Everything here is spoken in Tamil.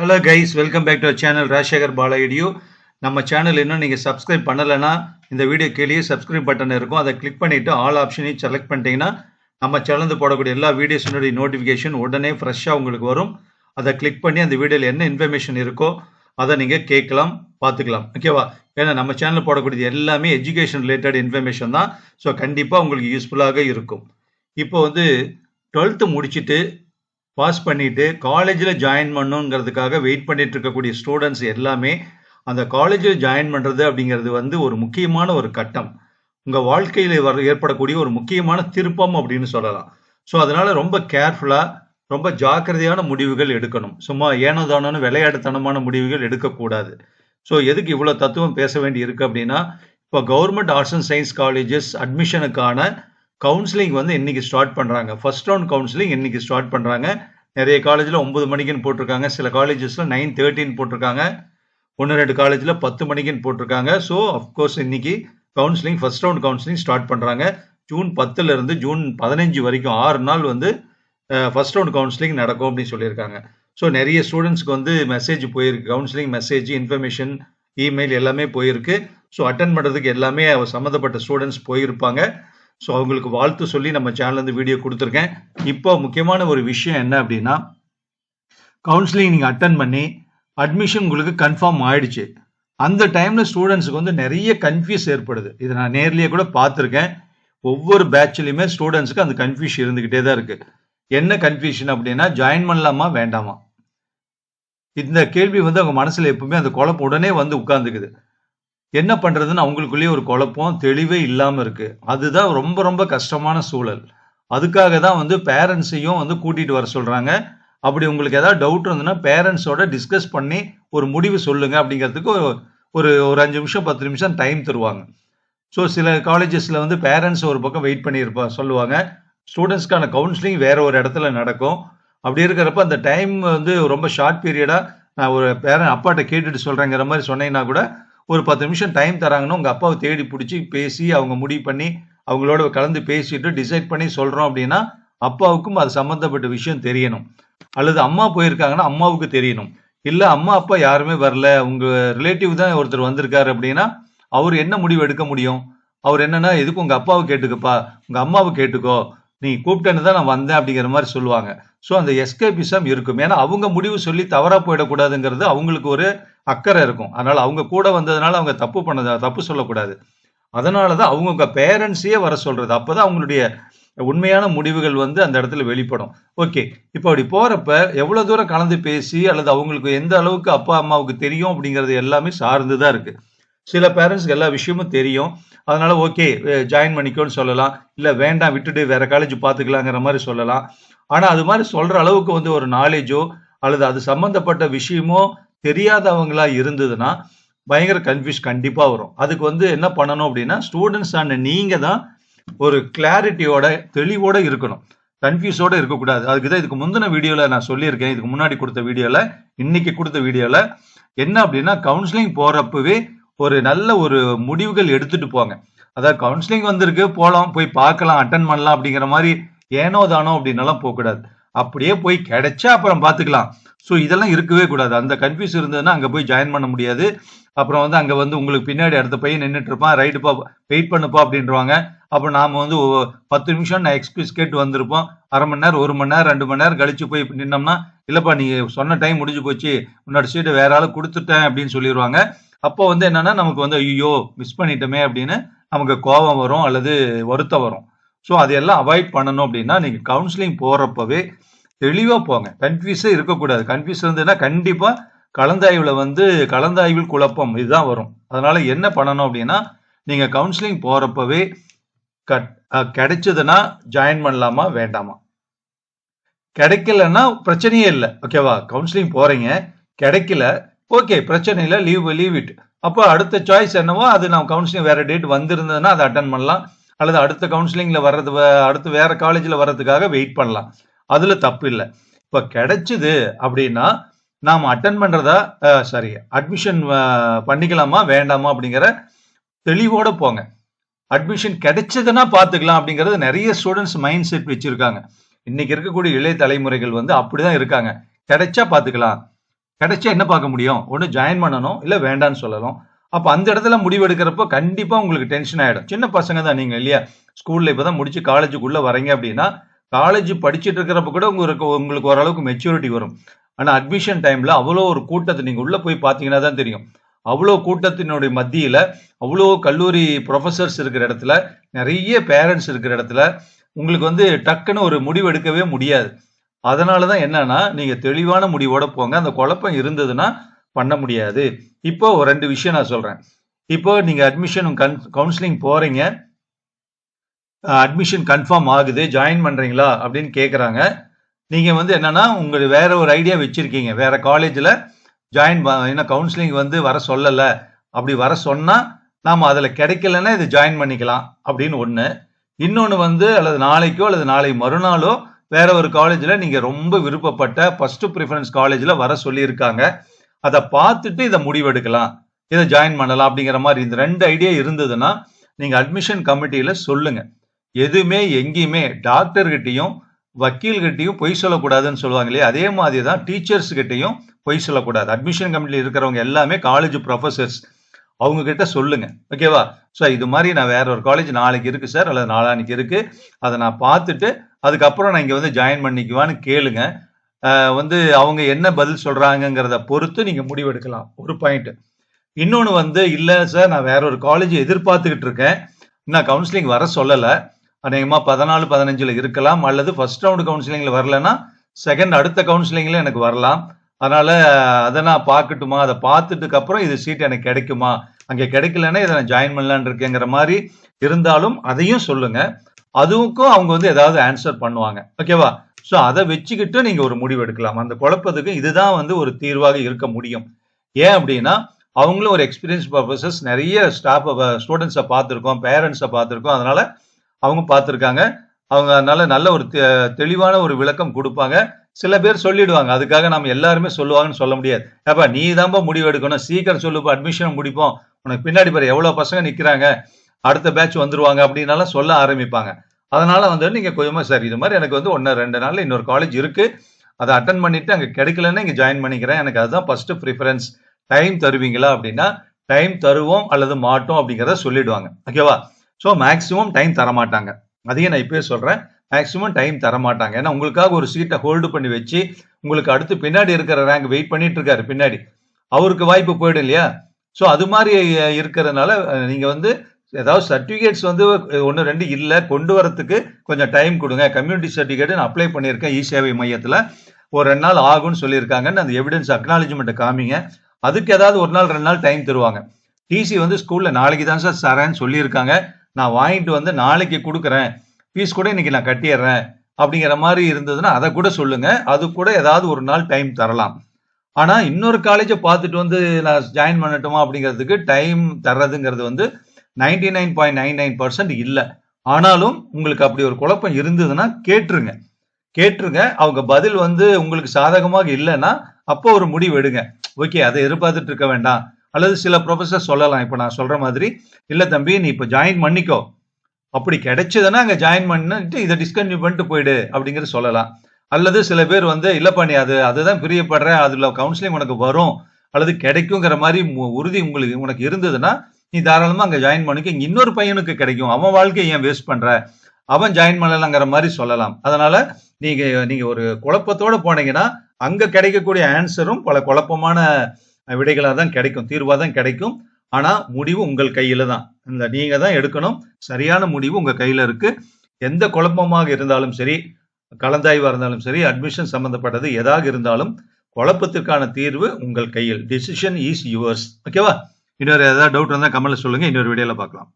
Hello guys welcome back to channel Rajasekar பாலாயிடியோ நம்ம சேனல் இன்னும் நீங்கள் சப்ஸ்கிரைப் பண்ணலைன்னா இந்த வீடியோ கீழே சப்ஸ்கிரைப் பட்டன் இருக்கும். அதை கிளிக் பண்ணிவிட்டு ஆல் ஆப்ஷனையும் செலக்ட் பண்ணிட்டீங்கன்னா நம்ம சேனல் போடக்கூடிய எல்லா வீடியோஸினுடைய நோட்டிஃபிகேஷன் உடனே ஃப்ரெஷ்ஷாக உங்களுக்கு வரும். அதை கிளிக் பண்ணி அந்த வீடியோவில் என்ன இன்ஃபர்மேஷன் இருக்கோ அதை நீங்கள் கேட்கலாம் பார்த்துக்கலாம். ஓகேவா ஏன்னா நம்ம சேனல் போடக்கூடியது எல்லாமே எஜுகேஷன் ரிலேட்டட் இன்ஃபர்மேஷன் தான். ஸோ கண்டிப்பாக உங்களுக்கு யூஸ்ஃபுல்லாக இருக்கும். இப்போ வந்து டுவெல்த்து முடிச்சுட்டு பாஸ் பண்ணிட்டு காலேஜில் ஜாயின் பண்ணுங்கிறதுக்காக வெயிட் பண்ணிட்டு இருக்கக்கூடிய ஸ்டூடெண்ட்ஸ் எல்லாமே அந்த காலேஜில் ஜாயின் பண்ணுறது அப்படிங்கிறது வந்து ஒரு முக்கியமான ஒரு கட்டம். உங்கள் வாழ்க்கையில் வர ஏற்படக்கூடிய ஒரு முக்கியமான திருப்பம் அப்படின்னு சொல்லலாம். ஸோ அதனால் ரொம்ப கேர்ஃபுல்லாக ரொம்ப ஜாக்கிரதையான முடிவுகள் எடுக்கணும். சும்மா ஏனோ தானோன்னு விளையாட்டுத்தனமான முடிவுகள் எடுக்கக்கூடாது. ஸோ எதுக்கு இவ்வளோ தத்துவம் பேச வேண்டி இருக்குது அப்படின்னா இப்போ government arts and science colleges அட்மிஷனுக்கான counselling வந்து இன்னைக்கு ஸ்டார்ட் பண்ணுறாங்க ஃபர்ஸ்ட் ரவுண்ட் கவுன்சிலிங் இன்னைக்கு ஸ்டார்ட் பண்ணுறாங்க நிறைய காலேஜில் ஒன்பது மணிக்குன்னு போட்டிருக்காங்க. சில காலேஜஸில் நைன் தேர்ட்டின்னு போட்டிருக்காங்க. ஒன்று ரெண்டு காலேஜில் பத்து மணிக்குன்னு போட்டிருக்காங்க. ஸோ அஃப்கோர்ஸ் இன்னைக்கு counselling first round counselling start பண்ணுறாங்க ஜூன் பத்துலேருந்து ஜூன் பதினஞ்சு வரைக்கும் ஆறு நாள் வந்து ஃபர்ஸ்ட் ரவுண்ட் கவுன்சிலிங் நடக்கும் அப்படின்னு சொல்லியிருக்காங்க. ஸோ நிறைய ஸ்டூடெண்ட்ஸ்க்கு வந்து மெசேஜ் போயிருக்கு. கவுன்சிலிங் மெசேஜ் இன்ஃபர்மேஷன் இமெயில் எல்லாமே போயிருக்கு. ஸோ அட்டன் பண்ணுறதுக்கு எல்லாமே சம்மந்தப்பட்ட ஸ்டூடெண்ட்ஸ் போயிருப்பாங்க. ஸோ அவங்களுக்கு வாழ்த்து சொல்லி நம்ம சேனல்லேருந்து வீடியோ கொடுத்துருக்கேன். இப்போ முக்கியமான ஒரு விஷயம் என்ன அப்படின்னா கவுன்சிலிங் நீங்கள் அட்டன் பண்ணி அட்மிஷன் உங்களுக்கு கன்ஃபார்ம் ஆயிடுச்சு. அந்த டைமில் ஸ்டூடெண்ட்ஸுக்கு வந்து நிறைய கன்ஃபியூஸ் ஏற்படுது. இதை நான் நேர்லேயே கூட பார்த்துருக்கேன். ஒவ்வொரு பேட்ச்லையுமே ஸ்டூடெண்ட்ஸுக்கு அந்த கன்ஃபியூஷன் இருந்துக்கிட்டே தான் இருக்குது என்ன கன்ஃபியூஷன் அப்படின்னா ஜாயின் பண்ணலாமா வேண்டாமா? இந்த கேள்வி வந்து அவங்க மனசில் எப்பவுமே அந்த குழப்பம் உடனே வந்து உட்காந்துக்குது என்ன பண்ணுறதுன்னு அவங்களுக்குள்ளேயே ஒரு குழப்பம் தெளிவே இல்லாமல் இருக்குது அதுதான் ரொம்ப ரொம்ப கஷ்டமான சூழல். அதுக்காக தான் வந்து பேரண்ட்ஸையும் வந்து கூட்டிகிட்டு வர சொல்கிறாங்க அப்படி உங்களுக்கு ஏதாவது டவுட் இருந்ததுன்னா பேரண்ட்ஸோட டிஸ்கஸ் பண்ணி ஒரு முடிவு சொல்லுங்க அப்படிங்கிறதுக்கு ஒரு ஒரு அஞ்சு நிமிஷம் பத்து நிமிஷம் டைம் தருவாங்க. ஸோ சில காலேஜஸில் வந்து பேரண்ட்ஸ் ஒரு பக்கம் வெயிட் பண்ணியிருப்பா சொல்லுவாங்க. ஸ்டூடெண்ட்ஸ்க்கான கவுன்சிலிங் வேற ஒரு இடத்துல நடக்கும். அப்படி இருக்கிறப்ப அந்த டைம் வந்து ரொம்ப ஷார்ட் பீரியடாக நான் ஒரு பேரண்ட் அப்பாட்ட கேட்டுட்டு சொல்கிறேங்கிற மாதிரி சொன்னீங்கன்னா கூட ஒரு பத்து நிமிஷம் டைம் தராங்கன்னா உங்கள் அப்பாவை தேடி பிடிச்சி பேசி அவங்க முடிவு பண்ணி அவங்களோட கலந்து பேசிட்டு டிசைட் பண்ணி சொல்கிறோம் அப்படின்னா அப்பாவுக்கும் அது சம்மந்தப்பட்ட விஷயம் தெரியணும். அல்லது அம்மா போயிருக்காங்கன்னா அம்மாவுக்கு தெரியணும். இல்லை அம்மா அப்பா யாருமே வரல. உங்கள் ரிலேட்டிவ் தான் ஒருத்தர் வந்திருக்காரு அப்படின்னா அவர் என்ன முடிவு எடுக்க முடியும்? அவர் என்னன்னா எதுக்கு உங்கள் அப்பாவை கேட்டுக்கப்பா? உங்கள் அம்மாவை கேட்டுக்கோ. நீ கூப்பிட்டேன்னு தான் நான் வந்தேன் அப்படிங்கிற மாதிரி சொல்லுவாங்க. ஸோ அந்த எஸ்கேபிசம் இருக்கும். ஏன்னா அவங்க முடிவு சொல்லி தவறாக போயிடக்கூடாதுங்கிறது அவங்களுக்கு ஒரு அக்கறை இருக்கும். அதனால அவங்க கூட வந்ததுனால அவங்க தப்பு பண்ணத தப்பு சொல்லக்கூடாது. அதனால தான் அவங்க பேரண்ட்ஸையே வர சொல்றது. அப்பதான் அவங்களுடைய உண்மையான முடிவுகள் வந்து அந்த இடத்துல வெளிப்படும். ஓகே இப்போ அப்படி போறப்ப எவ்வளவு தூரம் கலந்து பேசி அல்லது அவங்களுக்கு எந்த அளவுக்கு அப்பா அம்மாவுக்கு தெரியும் அப்படிங்கிறது எல்லாமே சார்ந்து தான் இருக்கு. சில பேரண்ட்ஸ்க்கு எல்லா விஷயமும் தெரியும். அதனால ஓகே ஜாயின் பண்ணிக்கோன்னு சொல்லலாம். இல்லை வேண்டாம் விட்டுட்டு வேற காலேஜ் பார்த்துக்கலாங்கிற மாதிரி சொல்லலாம். ஆனால் அது மாதிரி சொல்ற அளவுக்கு வந்து ஒரு நாலேஜோ அல்லது அது சம்பந்தப்பட்ட விஷயமோ தெரியாதவங்களா இருந்ததுன்னா பயங்கர கன்ஃபியூஸ் கண்டிப்பா வரும். அதுக்கு வந்து என்ன பண்ணணும் அப்படின்னா ஸ்டூடெண்ட்ஸ் ஆன நீங்க தான் ஒரு கிளாரிட்டியோட தெளிவோட இருக்கணும். கன்ஃபியூஸோட இருக்கக்கூடாது. அதுக்கு தான் இதுக்கு முந்தின வீடியோல நான் சொல்லியிருக்கேன். இதுக்கு முன்னாடி கொடுத்த வீடியோல இன்னைக்கு கொடுத்த வீடியோல என்ன அப்படின்னா கவுன்சிலிங் போறப்பவே ஒரு நல்ல ஒரு முடிவுகள் எடுத்துட்டு போங்க. அதாவது கவுன்சிலிங் வந்திருக்கு போகலாம் போய் பார்க்கலாம் அட்டன் பண்ணலாம் அப்படிங்கிற மாதிரி ஏனோ தானோ அப்படின்னலாம் போகக்கூடாது. அப்படியே போய் கிடைச்சா அப்புறம் பார்த்துக்கலாம். ஸோ இதெல்லாம் இருக்கவே கூடாது. அந்த கன்ஃபியூஸ் இருந்ததுன்னா அங்கே போய் ஜாயின் பண்ண முடியாது. அப்புறம் வந்து அங்கே வந்து உங்களுக்கு பின்னாடி அடுத்த பையன் நின்றுட்டு இருப்பான். ரைடுப்பா வெயிட் பண்ணுப்பா அப்படின்றவாங்க. அப்போ நாம் வந்து பத்து நிமிஷம் நான் எக்ஸ்கியூஸ் கேட்டு வந்திருப்போம். அரை மணி நேரம் ஒரு மணி நேரம் ரெண்டு மணி நேரம் கழிச்சு போய் நின்னோம்னா இல்லைப்பா நீ சொன்ன டைம் முடிஞ்சு போச்சு. உன்னோட சீட்டை வேற ஆள் கொடுத்துட்டேன் அப்படின்னு சொல்லிடுவாங்க அப்போ வந்து என்னன்னா நமக்கு வந்து ஐயோ மிஸ் பண்ணிட்டோமே அப்படின்னு நமக்கு கோபம் வரும் அல்லது வருத்தம் வரும். ஸோ அதையெல்லாம் அவாய்ட் பண்ணணும் அப்படின்னா நீங்கள் கவுன்சிலிங் போகிறப்பவே தெளிவாக போங்க. கன்ஃபியூஸே இருக்கக்கூடாது. கன்ஃபியூஸ் இருந்ததுன்னா கண்டிப்பாக கலந்தாய்வில் வந்து கலந்தாய்வில் குழப்பம் இதுதான் வரும். அதனால் என்ன பண்ணணும் அப்படின்னா நீங்கள் கவுன்சிலிங் போகிறப்பவே கட் கிடைச்சதுன்னா ஜாயின் பண்ணலாமா வேண்டாமா? கிடைக்கலன்னா பிரச்சனையே இல்லை. ஓகேவா கவுன்சிலிங் போகிறீங்க கிடைக்கல ஓகே பிரச்சனை இல்லை லீவ் லீவ் இட் அப்போ அடுத்த சாய்ஸ் என்னவோ அது நம்ம கவுன்சிலிங் வேறு டேட் வந்திருந்ததுன்னா அதை அட்டன் பண்ணலாம். அல்லது அடுத்த கவுன்சிலிங்கில் வர்றது அடுத்து வேறு காலேஜில் வர்றதுக்காக வெயிட் பண்ணலாம். அதுல தப்பு இல்லை. இப்போ கிடைச்சது அப்படின்னா நாம் அட்டன் பண்றதா சாரி அட்மிஷன் பண்ணிக்கலாமா வேண்டாமா அப்படிங்கிற தெளிவோட போங்க. அட்மிஷன் கிடைச்சதுன்னா பார்த்துக்கலாம் அப்படிங்கிறது நிறைய ஸ்டூடெண்ட்ஸ் மைண்ட் செட் வச்சிருக்காங்க. இன்னைக்கு இருக்கக்கூடிய இளைய தலைமுறைகள் வந்து அப்படிதான் இருக்காங்க. கிடைச்சா பார்த்துக்கலாம் கிடைச்சா என்ன பார்க்க முடியும்? ஒன்று ஜாயின் பண்ணணும் இல்லை வேண்டான்னு சொல்லலாம் அப்போ அந்த இடத்துல முடிவு எடுக்கிறப்போ கண்டிப்பாக உங்களுக்கு டென்ஷன் ஆகிடும் சின்ன பசங்க தான் நீங்கள் இல்லையா? ஸ்கூலில் இப்போ தான் முடிச்சு காலேஜுக்குள்ளே வரீங்க அப்படின்னா காலேஜ் படிச்சுட்டு இருக்கிறப்ப கூட உங்களுக்கு உங்களுக்கு ஓரளவுக்கு மெச்சூரிட்டி வரும். ஆனால் அட்மிஷன் டைமில் அவ்வளோ ஒரு கூட்டத்தை நீங்கள் உள்ளே போய் பார்த்தீங்கன்னா தான் தெரியும். அவ்வளோ கூட்டத்தினுடைய மத்தியில் அவ்வளோ கல்லூரி ப்ரொஃபஸர்ஸ் இருக்கிற இடத்துல நிறைய பேரண்ட்ஸ் இருக்கிற இடத்துல உங்களுக்கு வந்து டக்குன்னு ஒரு முடிவு எடுக்கவே முடியாது. அதனால தான் என்னன்னா நீங்கள் தெளிவான முடிவோட போங்க. அந்த குழப்பம் இருந்ததுன்னா பண்ண முடியாது. இப்போ ஒரு ரெண்டு விஷயம் நான் சொல்கிறேன் இப்போ நீங்கள் அட்மிஷன் கவுன்சிலிங் போகிறீங்க அட்மிஷன் கன்ஃபார்ம் ஆகுது. ஜாயின் பண்ணுறீங்களா அப்படின்னு கேட்குறாங்க நீங்கள் வந்து என்னன்னா உங்களுக்கு வேற ஒரு ஐடியா வச்சுருக்கீங்க. வேற காலேஜில் ஜாயின் என்ன கவுன்சிலிங் வந்து வர சொல்லலை. அப்படி வர சொன்னால் நாம் அதில் கிடைக்கலன்னா இது ஜாயின் பண்ணிக்கலாம். அப்படின்னு ஒன்று இன்னொன்று வந்து அல்லது நாளைக்கோ அல்லது நாளை மறுநாளோ வேற ஒரு காலேஜில் நீங்கள் ரொம்ப விருப்பப்பட்ட ஃபஸ்ட்டு ப்ரிஃபரன்ஸ் காலேஜில் வர சொல்லியிருக்காங்க. அதை பார்த்துட்டு இதை முடிவெடுக்கலாம். இதை ஜாயின் பண்ணலாம் அப்படிங்கிற மாதிரி இந்த ரெண்டு ஐடியா இருந்ததுன்னா நீங்கள் அட்மிஷன் கமிட்டியில் சொல்லுங்கள் எதுவுமே எங்கேயுமே டாக்டர்கிட்டையும் வக்கீல்கிட்டையும் பொய் சொல்லக்கூடாதுன்னு சொல்லுவாங்க இல்லையா? அதே மாதிரி தான் டீச்சர்ஸ் கிட்டையும் பொய் சொல்லக்கூடாது. அட்மிஷன் கமிட்டியில் இருக்கிறவங்க எல்லாமே காலேஜ் ப்ரொஃபசர்ஸ் அவங்க கிட்ட சொல்லுங்க ஓகேவா ஸோ இது மாதிரி நான் வேற ஒரு காலேஜ் நாளைக்கு இருக்கு சார் அல்லது நாளானிக்கு இருக்கு. அதை நான் பார்த்துட்டு அதுக்கப்புறம் நான் இங்கே வந்து ஜாயின் பண்ணிக்குவான்னு கேளுங்க. வந்து அவங்க என்ன பதில் சொல்றாங்கிறத பொறுத்து நீங்க முடிவெடுக்கலாம். ஒரு பாயிண்ட் இன்னொன்று வந்து இல்லை சார் நான் வேற ஒரு காலேஜ் எதிர்பார்த்துக்கிட்டு இருக்கேன். நான் கவுன்சிலிங் வர சொல்லலை. அநேகமாக பதினாலு பதினஞ்சில் இருக்கலாம். அல்லது ஃபர்ஸ்ட் ரவுண்டு கவுன்சிலிங்கில் வரலன்னா செகண்ட் அடுத்த கவுன்சிலிங்கில் எனக்கு வரலாம். அதனால் அதை நான் பார்க்கட்டுமா? அதை பார்த்துட்டுக்கு அப்புறம் இது சீட் எனக்கு கிடைக்குமா? அங்கே கிடைக்கலன்னா இதை நான் ஜாயின் பண்ணலான் இருக்கேங்கிற மாதிரி இருந்தாலும் அதையும் சொல்லுங்கள் அதுவுக்கும் அவங்க வந்து ஏதாவது ஆன்சர் பண்ணுவாங்க. ஓகேவா ஸோ அதை வச்சுக்கிட்டு நீங்கள் ஒரு முடிவு எடுக்கலாம். அந்த குழப்பத்துக்கு இதுதான் வந்து ஒரு தீர்வாக இருக்க முடியும். ஏன் அப்படின்னா அவங்களும் ஒரு எக்ஸ்பீரியன்ஸ் பர்பஸஸ் நிறைய ஸ்டாஃப் ஸ்டூடெண்ட்ஸை பார்த்துருக்கோம் பேரண்ட்ஸை பார்த்துருக்கோம். அதனால அவங்க பார்த்துருக்காங்க. அவங்க அதனால நல்ல ஒரு தெளிவான ஒரு விளக்கம் கொடுப்பாங்க. சில பேர் சொல்லிடுவாங்க. அதுக்காக நம்ம எல்லாருமே சொல்லுவாங்கன்னு சொல்ல முடியாது. ஏப்பா நீ தான்ப்பா முடிவு எடுக்கணும். சீக்கிரம் சொல்லுப்பா அட்மிஷன் முடிப்போம். உனக்கு பின்னாடி பாரு எவ்வளோ பசங்க நிற்கிறாங்க அடுத்த பேட்ச் வந்துருவாங்க அப்படின்னாலும் சொல்ல ஆரம்பிப்பாங்க. அதனால வந்து நீங்கள் கொஞ்சமாக சார் இது மாதிரி எனக்கு வந்து ஒன்று ரெண்டு நாளில் இன்னொரு காலேஜ் இருக்குது அதை அட்டன் பண்ணிட்டு அங்கே கிடைக்கலன்னு இங்கே ஜாயின் பண்ணிக்கிறேன். எனக்கு அதுதான் ஃபர்ஸ்ட் ப்ரிஃபரன்ஸ் டைம் தருவீங்களா அப்படின்னா டைம் தருவோம் அல்லது மாட்டோம் அப்படிங்கிறத சொல்லிடுவாங்க. ஓகேவா ஸோ மேக்ஸிமம் டைம் தரமாட்டாங்க. அதையும் நான் இப்போயே சொல்கிறேன் மேக்ஸிமம் டைம் தரமாட்டாங்க. ஏன்னா உங்களுக்காக ஒரு சீட்டை ஹோல்டு பண்ணி வச்சு உங்களுக்கு அடுத்து பின்னாடி இருக்கிற ரேங்க் வெயிட் பண்ணிட்டு இருக்காரு பின்னாடி. அவருக்கு வாய்ப்பு போயிடும் இல்லையா? ஸோ அது மாதிரி இருக்கிறதுனால நீங்கள் வந்து ஏதாவது சர்டிஃபிகேட்ஸ் வந்து ஒன்று ரெண்டு இல்லை கொண்டு வரத்துக்கு கொஞ்சம் டைம் கொடுங்க. கம்யூனிட்டி சர்டிஃபிகேட் நான் அப்ளை பண்ணியிருக்கேன் இ சேவை மையத்தில். ஒரு ரெண்டு நாள் ஆகும்னு சொல்லியிருக்காங்கன்னு அந்த எவிடன்ஸ் அக்னாலஜ்மெண்ட்டை காமிங்க. அதுக்கு ஏதாவது ஒரு நாள் ரெண்டு நாள் டைம் தருவாங்க. டிசி வந்து ஸ்கூலில் நாளைக்கு தான் சார் தரேன்னு சொல்லியிருக்காங்க. நான் வாங்கிட்டு வந்து நாளைக்கு கொடுக்குறேன். ஃபீஸ் கூட இன்னைக்கு நான் கட்டிடுறேன். அப்படிங்கிற மாதிரி இருந்ததுன்னா அதை கூட சொல்லுங்க. அது கூட ஏதாவது ஒரு நாள் டைம் தரலாம். ஆனால் இன்னொரு காலேஜை பார்த்துட்டு வந்து நான் ஜாயின் பண்ணட்டுமா அப்படிங்கிறதுக்கு டைம் தர்றதுங்கிறது வந்து ninety nine point nine nine percent இல்லை. ஆனாலும் உங்களுக்கு அப்படி ஒரு குழப்பம் இருந்ததுன்னா கேட்டுருங்க. கேட்டுருங்க. அவங்க பதில் வந்து உங்களுக்கு சாதகமாக இல்லைன்னா அப்போ ஒரு முடிவு எடுங்க. ஓகே அதை எதிர்பார்த்துட்டு இருக்க வேண்டாம். அல்லது சில ப்ரொஃபஸர் சொல்லலாம். இப்போ நான் சொல்ற மாதிரி இல்லை தம்பி நீ இப்போ ஜாயின் பண்ணிக்கோ. அப்படி கிடைச்சதுன்னா அங்கே ஜாயின் பண்ணிட்டு இதை டிஸ்கன்டினியூ பண்ணிட்டு போயிடு அப்படிங்கிறது சொல்லலாம். அல்லது சில பேர் வந்து இல்லைப்பா நீ அது அதுதான் பிரியப்படுறேன் அதில் கவுன்சிலிங் உனக்கு வரும். அல்லது கிடைக்குங்கிற மாதிரி உறுதி உங்களுக்கு உனக்கு இருந்ததுன்னா நீ தாராளமாக அங்கே ஜாயின் பண்ணிக்க. இங்கே இன்னொரு பையனுக்கு கிடைக்கும். அவன் வாழ்க்கையை ஏன் வேஸ்ட் பண்ணுற அவன் ஜாயின் பண்ணலாங்கிற மாதிரி சொல்லலாம். அதனால நீங்கள் நீங்கள் ஒரு குழப்பத்தோடு போனீங்கன்னா அங்கே கிடைக்கக்கூடிய ஆன்சரும் பல குழப்பமான விடைகளாக தான் கிடைக்கும் தீர்வாக தான் கிடைக்கும். ஆனால் முடிவு உங்கள் கையில் தான். இந்த நீங்கள் தான் எடுக்கணும். சரியான முடிவு உங்கள் கையில் இருக்குது எந்த குழப்பமாக இருந்தாலும் சரி கலந்தாய்வாக இருந்தாலும் சரி அட்மிஷன் சம்மந்தப்பட்டது எதாக இருந்தாலும் குழப்பத்திற்கான தீர்வு உங்கள் கையில். டிசிஷன் இஸ் யுவர்ஸ் ஓகேவா இன்னொரு ஏதாவது டவுட் இருந்தால் கமெண்ட்ல சொல்லுங்கள் இன்னொரு வீடியோவில் பார்க்கலாம்.